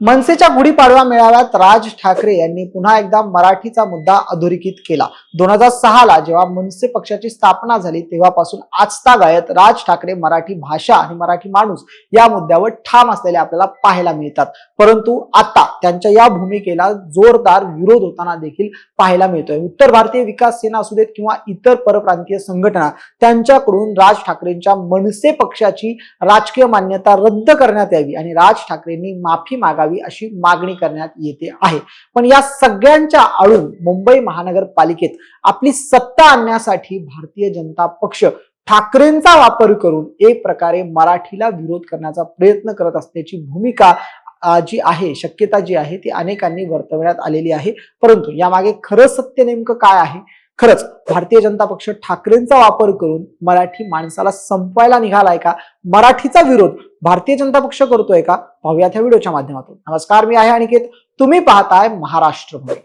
मनसेच्या गुढीपाडवा मेळाव्यात राज ठाकरे यांनी पुन्हा एकदा मराठीचा मुद्दा अधोरेखित केला. दोन हजार सहा ला जेव्हा मनसे पक्षाची स्थापना झाली तेव्हापासून आजता गायत राज ठाकरे मराठी भाषा आणि मराठी माणूस या मुद्द्यावर ठाम असलेले आपल्याला पाहायला मिळतात. परंतु आता त्यांच्या या भूमिकेला जोरदार विरोध होताना देखील पाहायला मिळतोय. उत्तर भारतीय विकास सेना असू देत किंवा इतर परप्रांतीय संघटना त्यांच्याकडून राज ठाकरेंच्या मनसे पक्षाची राजकीय मान्यता रद्द करण्यात यावी आणि राज ठाकरेंनी माफी मागावी. अशी मागणी करण्यात येते आहे. पण या सगळ्यांच्या आळून मुंबई महानगरपालिकेत आपली सत्ता आणण्यासाठी भारतीय जनता पक्ष ठाकरेंचा वापर करून एक प्रकारे मराठीला विरोध करण्याचा प्रयत्न करत असल्याची भूमिका जी आहे शक्यता जी आहे ती अनेकांनी वर्तवण्यात आलेली आहे. परंतु यामागे खरं सत्य नेमकं काय आहे? खरंच भारतीय जनता पक्ष ठाकरेंचा वापर करून मराठी माणसाला संपवायला निघालाय का? मराठीचा विरोध भारतीय जनता पक्ष करतोय का? पाहूयात ह्या व्हिडिओच्या माध्यमातून. नमस्कार मी आहे अनिकेत. तुम्ही पाहताय महाराष्ट्र भूमी.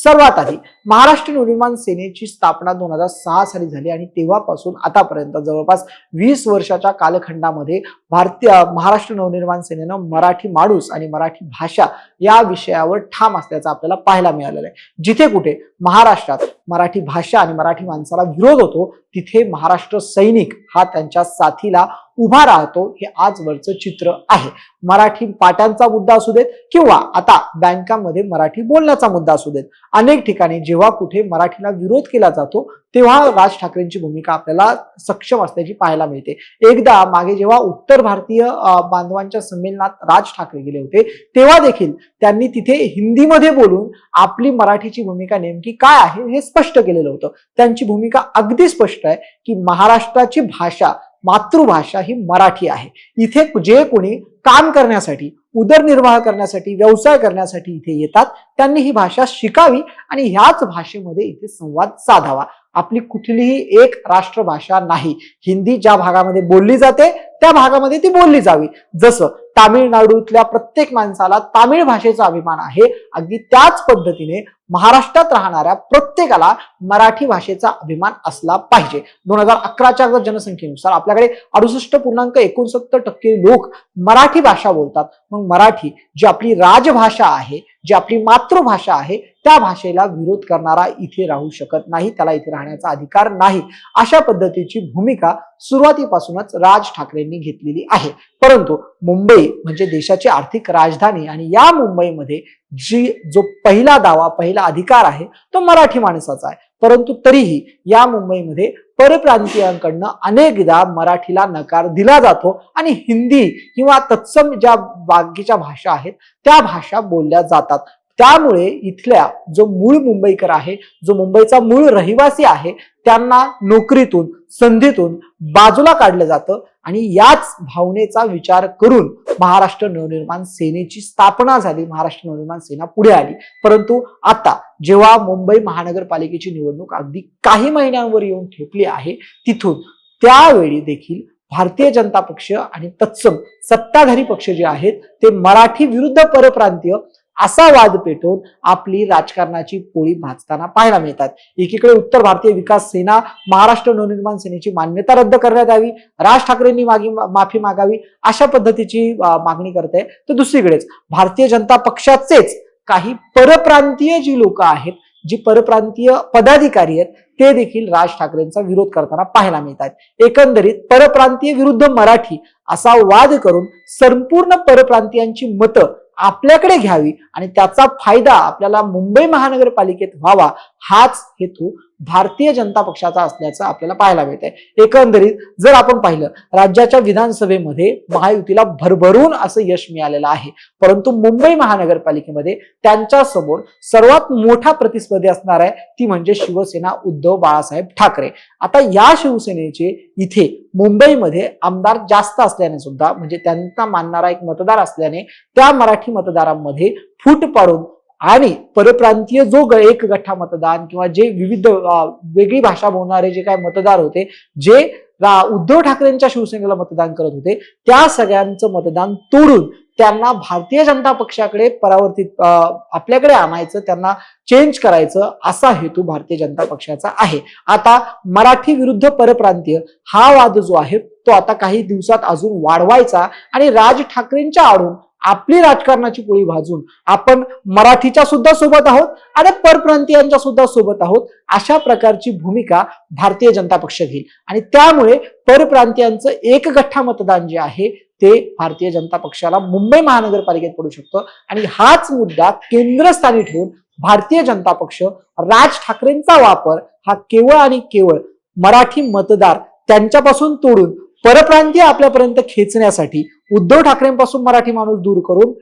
सर्वात आधी महाराष्ट्र नवनिर्माण सेनेची स्थापना दोन हजार सहा साली झाली आणि तेव्हापासून आतापर्यंत जवळपास वीस वर्षाच्या कालखंडामध्ये भारतीय महाराष्ट्र नवनिर्माण सेनेनं मराठी माणूस आणि मराठी भाषा या विषयावर ठाम असल्याचं आपल्याला पाहायला मिळालेलं आहे. जिथे कुठे महाराष्ट्रात मराठी भाषा आणि मराठी माणसाला विरोध होतो तिथे महाराष्ट्र सैनिक हा त्यांच्या साथीला उभा राहतो हे आजवरचं चित्र आहे. मराठी पाट्यांचा मुद्दा असू देत किंवा आता बँकांमध्ये मराठी बोलण्याचा मुद्दा असू देत. अनेक ठिकाणी जेव्हा कुठे मराठीला विरोध केला जातो तेव्हा राज ठाकरेंची भूमिका आपल्याला सक्षम असल्याची पाहायला मिळते. एकदा मागे जेव्हा उत्तर भारतीय बांधवांच्या संमेलनात राज ठाकरे गेले होते तेव्हा देखील त्यांनी तिथे हिंदीमध्ये बोलून आपली मराठीची भूमिका नेमकी काय आहे हे स्पष्ट केलेलं होतं. त्यांची भूमिका अगदी स्पष्ट आहे की महाराष्ट्राची भाषा मातृभाषा ही मराठी आहे. इथे जे कोणी काम करण्यासाठी उदरनिर्वाह करण्यासाठी व्यवसाय करण्यासाठी इथे येतात त्यांनी ही भाषा शिकावी आणि ह्याच भाषेमध्ये इथे संवाद साधावा. आपली कुठलीही एक राष्ट्रभाषा नाही. हिंदी ज्या भागामध्ये बोलली जाते त्या भागामध्ये ती बोलली जावी. जसं तामिळनाडूतल्या प्रत्येक माणसाला तामिळ भाषेचा अभिमान आहे अगदी त्याच पद्धतीने महाराष्ट्रात राहणाऱ्या प्रत्येकाला मराठी भाषेचा अभिमान असला पाहिजे. दोन हजार अकराच्या जनसंख्येनुसार आपल्याकडे अडुसष्ट पूर्णांक एकोणसत्तर टक्के लोक मराठी भाषा बोलतात. मग मराठी जी आपली राजभाषा आहे जी आपली मातृभाषा आहे त्या भाषेला विरोध करणारा इथे राहू शकत नाही त्याला इथे राहण्याचा अधिकार नाही. अशा पद्धतीची भूमिका सुरुवातीपासूनच राज ठाकरेंनी घेतलेली आहे. परंतु मुंबई म्हणजे देशाची आर्थिक राजधानी आणि या मुंबईमध्ये जी जो पहिला दावा पहिला अधिकार आहे तो मराठी माणसाचा आहे. परंतु तरीही या मुंबईमध्ये परप्रांतीयांकडनं अनेकदा मराठीला नकार दिला जातो आणि हिंदी किंवा तत्सम ज्या बाकीच्या भाषा आहेत त्या भाषा बोलल्या जातात. त्यामुळे इथल्या जो मूळ मुंबईकर आहे जो मुंबईचा मूळ रहिवासी आहे त्यांना नोकरीतून संधीतून बाजूला काढलं जातं आणि याच भावनेचा विचार करून महाराष्ट्र नवनिर्माण सेनेची स्थापना झाली महाराष्ट्र नवनिर्माण सेना पुढे आली. परंतु आता जेव्हा मुंबई महानगरपालिकेची निवडणूक अगदी काही महिन्यांवर येऊन ठेपली आहे तिथून त्यावेळी देखील भारतीय जनता पक्ष आणि तत्सम सत्ताधारी पक्ष जे आहेत ते मराठी विरुद्ध परप्रांतीय असा वाद पेटवून आपली राजकारणाची पोळी भाजताना पाहायला मिळतात. एकीकडे उत्तर भारतीय विकास सेना महाराष्ट्र नवनिर्माण सेनेची मान्यता रद्द करण्यात यावी राज ठाकरेंनी मागी माफी मागावी अशा पद्धतीची मागणी मागणी आहे तर दुसरीकडेच भारतीय जनता पक्षाचेच काही परप्रांतीय जी लोक आहेत जी परप्रांतीय पदाधिकारी आहेत ते देखील राज ठाकरेंचा विरोध करताना पाहायला मिळतात. एकंदरीत परप्रांतीय विरुद्ध मराठी असा वाद करून संपूर्ण परप्रांतीयांची मतं आपल्याकडे घ्यावी आणि त्याचा फायदा आपल्याला मुंबई महानगरपालिकेत व्हावा हाच हेतू भारतीय जनता पक्षाचा असल्याचं आपल्याला पाहायला मिळत आहे एकंदरीत जर आपण पाहिलं राज्याच्या विधानसभेमध्ये महायुतीला भरभरून असं यश मिळालेलं आहे. परंतु मुंबई महानगरपालिकेमध्ये त्यांच्यासमोर सर्वात मोठा प्रतिस्पर्धी असणार आहे ती म्हणजे शिवसेना उद्धव बाळासाहेब ठाकरे. आता या शिवसेनेचे इथे मुंबईमध्ये आमदार जास्त असल्याने सुद्धा म्हणजे त्यांना मानणारा एक मतदार असल्याने त्या मराठी मतदारांमध्ये फूट पाडून आणि परप्रांतीय जो ग- एक गठ्ठा मतदान किंवा जे विविध वेगळी भाषा बोलणारे जे काय मतदार होते जे रा- उद्धव ठाकरेंच्या शिवसेनेला मतदान करत होते त्या सगळ्यांचं मतदान तोडून त्यांना भारतीय जनता पक्षाकडे परावर्तित आपल्याकडे आणायचं त्यांना चेंज करायचं असा हेतू भारतीय जनता पक्षाचा आहे. आता मराठी विरुद्ध परप्रांतीय हा वाद जो आहे तो आता काही दिवसात अजून वाढवायचा आणि राज ठाकरेंच्या आडून आपली राजकारणाची पोळी भाजून आपण मराठीच्या सुद्धा सोबत आहोत आणि परप्रांतीयांच्या सुद्धा सोबत आहोत अशा प्रकारची भूमिका भारतीय जनता पक्ष घेईल. आणि त्यामुळे परप्रांतीयांचं एक गठ्ठा मतदान जे आहे ते भारतीय जनता पक्षाला मुंबई महानगरपालिकेत पडू शकतं. आणि हाच मुद्दा केंद्रस्थानी ठेवून भारतीय जनता पक्ष राज ठाकरेंचा वापर हा केवळ आणि केवळ मराठी मतदार त्यांच्यापासून तोडून परप्रांतीय आपल्यापर्यंत खेचण्यासाठी उद्धव ठाकरेंपासून मराठी माणूस दूर करून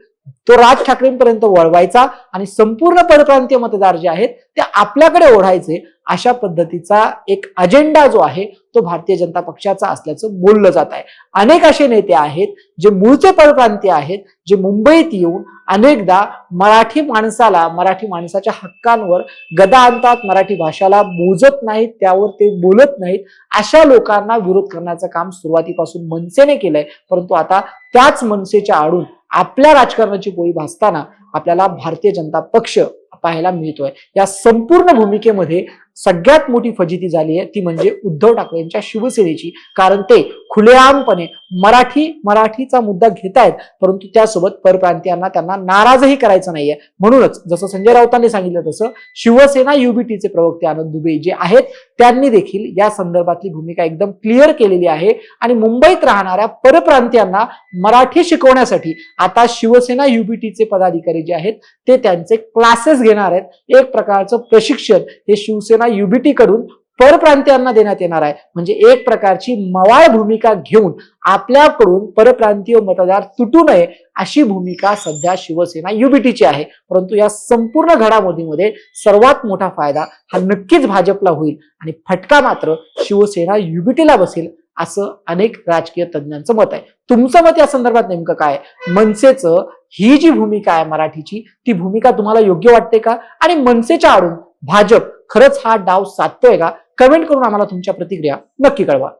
तो राज ठाकरेंपर्यंत वळवायचा आणि संपूर्ण परप्रांतीय मतदार जे आहेत ते आपल्याकडे ओढायचे अशा पद्धतीचा एक अजेंडा जो आहे तो भारतीय जनता पक्षाचा असल्याचं बोललं जात आहे. अनेक असे नेते आहेत जे मूळचे परप्रांतीय आहेत जे मुंबईत येऊन अनेकदा मराठी माणसाला मराठी माणसाच्या हक्कांवर गदा आणतात मराठी भाषाला मोजत नाहीत त्यावर ते बोलत नाहीत अशा लोकांना विरोध करण्याचं काम सुरुवातीपासून मनसेने केलंय. परंतु आता त्याच मनसेच्या आडून आपल्या राजकारणाची पोळी भासताना आपल्याला भारतीय जनता पक्ष पाहायला मिळतोय. या संपूर्ण भूमिकेमध्ये सगळ्यात मोठी फजिती झाली आहे ती म्हणजे उद्धव ठाकरेंच्या शिवसेनेची. कारण ते खुलेआमपणे मराठी मराठीचा मुद्दा घेत आहेत परंतु त्यासोबत परप्रांतीयांना त्यांना नाराजही करायचं नाहीये. म्हणूनच जसं संजय राऊतांनी सांगितलं तसं शिवसेना युबीटीचे प्रवक्ते आनंद दुबे जे आहेत त्यांनी देखील या संदर्भातली भूमिका एकदम क्लिअर केलेली आहे. आणि मुंबईत राहणाऱ्या परप्रांतीयांना मराठी शिकवण्यासाठी आता शिवसेना युबीटीचे पदाधिकारी जे आहेत ते त्यांचे क्लासेस घेणार आहेत. एक प्रकारचं प्रशिक्षण हे शिवसेना युबीटी कडून परप्रांतीयांना देण्यात येणार आहे. म्हणजे एक प्रकारची मवाळ भूमिका घेऊन आपल्याकडून परप्रांतीय मतदार तुटू नये अशी भूमिका सध्या शिवसेना युबीटीची आहे. परंतु या संपूर्ण घडामोडीमध्ये सर्वात मोठा फायदा हा नक्कीच भाजपला होईल आणि फटका मात्र शिवसेना युबीटीला बसेल असं अनेक राजकीय तज्ज्ञांचं मत आहे. तुमचं मत या संदर्भात नेमकं काय मनसेचं ही जी भूमिका आहे मराठीची ती भूमिका तुम्हाला योग्य वाटते का? आणि मनसेच्या आडून भाजप खरंच हा डाव साधतोय का? कमेंट करून आम्हाला तुमच्या प्रतिक्रिया नक्की कळवा.